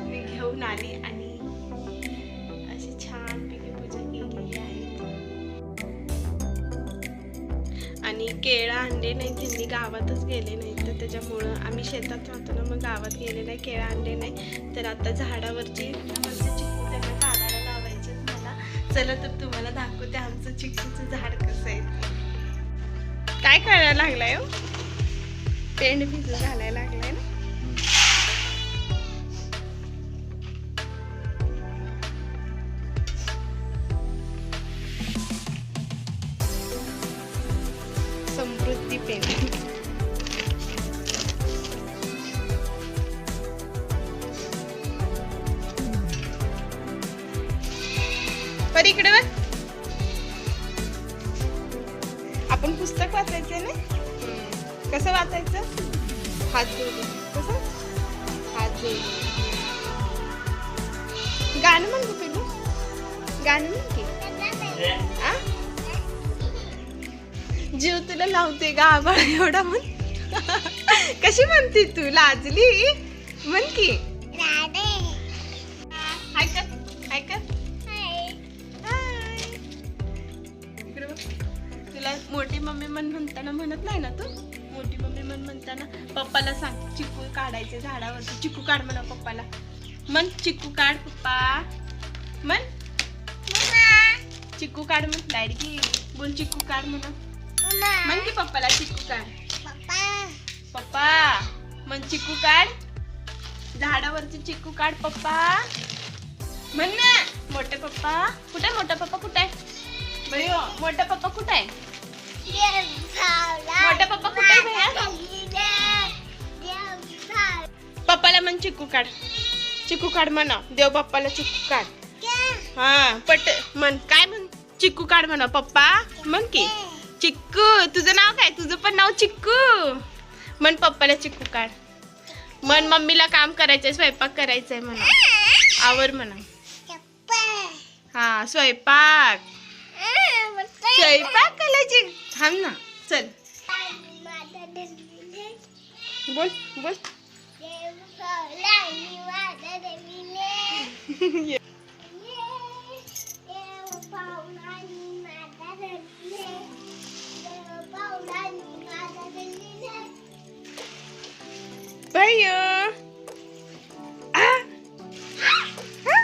मी घेऊन आली आणि अशी छान पिके पूजा केलेली आहे. आणि केळं अंडे नाही त्यांनी गावातच गेले नाही तर त्याच्यामुळं आम्ही शेतात राहतो ना मग गावात गेले नाही केळं अंडे नाही. तर आता झाडावरची मला. चला तर तुम्हाला दाखवते आमचं चिकूचं झाड कसं आहे. काय करायला लागलाय हो? पेंड भिजू घालायला लागलाय. पेंड पर इकडे बघ. आपण पुस्तक वाचायचं ना? कसं वाचायचं? हात जोडून. कसं? हात जोडून. गाणं म्हण गं पिलू गाणं म्हण की. आ? जीव तुला लावते का आबाळ एवढा म्हण. कशी म्हणते तू? लाजली? म्हण की. हाय कर हाय कर. हाय. इकडे बघ. तुला मोठी मम्मी म्हण म्हणताना म्हणत नाही ना तू? मोठी मम्मी म्हण म्हणताना पप्पाला सांग चिकू काढायचे झाडावरती. चिकू काढ म्हणा पप्पाला. म्हण चिकू काढ पप्पा. म्हण. चिकू काढ म्हण लाडकी बोल चिकू काढ म्हणा. म्हण की पप्पाला चिकू काढ पप्पा म्हण चिकू काढ झाडावरचे चिकू काढ पप्पा म्हण ना. मोठे पप्पा कुठे मोठा पप्पा कुठे आहे? मोठा पप्पा कुठे आहे? मोठा पप्पा कुठे आहे पप्पाला म्हण चिकू काढ. चिकू काढ म्हणा. देव बाप्पाला चिकू काढ. हा पट म्हण. काय म्हण? चिकू काढ म्हणा पप्पा. म्हण की. चिक्कू तुझं नाव काय? तुझं पण नाव चिक्कू. म्हण पप्पाला चिक्कू काढ. म्हण मम्मीला काम करायचंय स्वयंपाक करायचंय म्हणा. आवर म्हणा. हा स्वयंपाक. स्वयंपाक करायची. थांब ना. चल. बोल बोल. भैया आ! हा?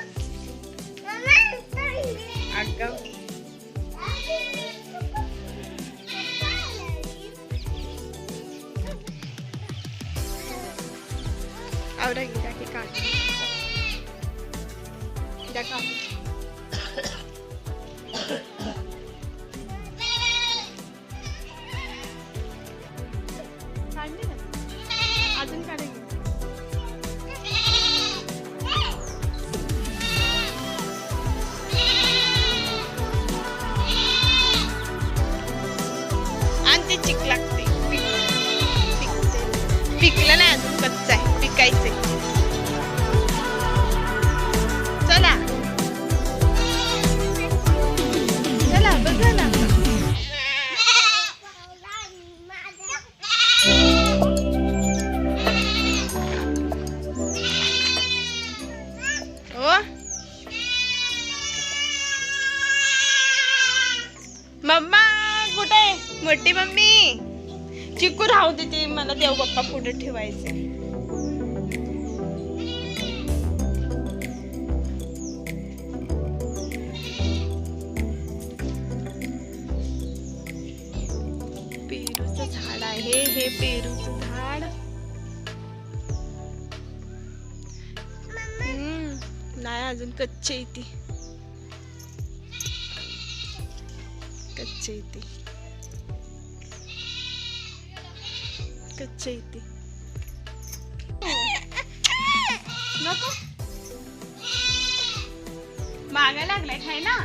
अगं आवरा की टाकी काढ द्या आहे? मम्मी. चिकू राहू दे ते मला देव बाप्पा पुढे ठेवायचे पेरूचं झाड आहे हे पेरूचं झाड. नाही अजून कच्चे इथे कच्चे इथे कच्चे इथे नको. मागा लागलाय खाय ना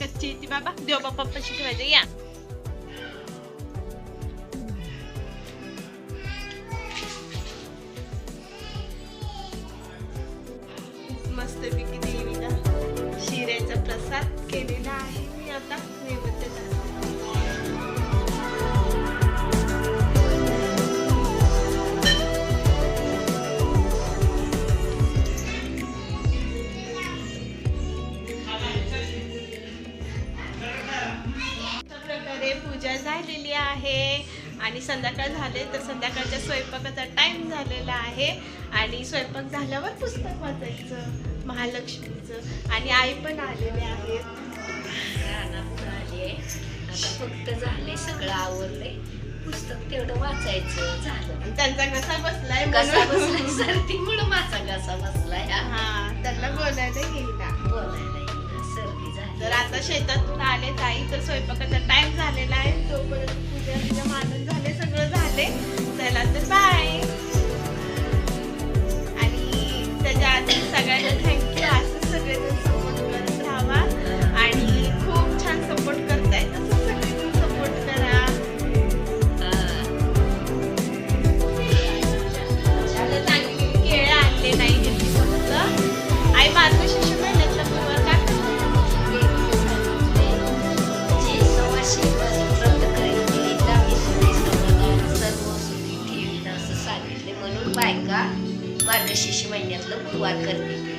कच्चे इथे बाबा. देव बाप्पा पशी ठेवायचं. या. मस्त मस्तपैकी देवीला शिऱ्याचा प्रसाद केलेला आहे. मी आता नैवेद्य संध्याकाळ झाले तर संध्याकाळच्या स्वयंपाकाचा टाइम झालेला आहे. आणि स्वयंपाक झाल्यावर पुस्तक वाचायचं महालक्ष्मीचं. आणि आई पण आलेले आहेत. आले आता फक्त झाले सगळं आवरलंय पुस्तक तेवढं वाचायचं झालं. त्यांचा कसा बसलाय कसा म्हणून. बसलाय. सर्दीमुळे माझा कसा बसलाय हा. त्यांना बोलायला येईना. बोलायला तर आता शेतातून आले ताई? तर स्वयंपाकाचा टाइम झालेला आहे. तोपर्यंत पूजा पूजा मानून झाले सगळं झाले. चला तर बाय आणि त्याच्या आधी सगळ्यांना थँक्यू म्हणून बायका मार्गशीर्ष महिन्यातलं गुरुवार करते.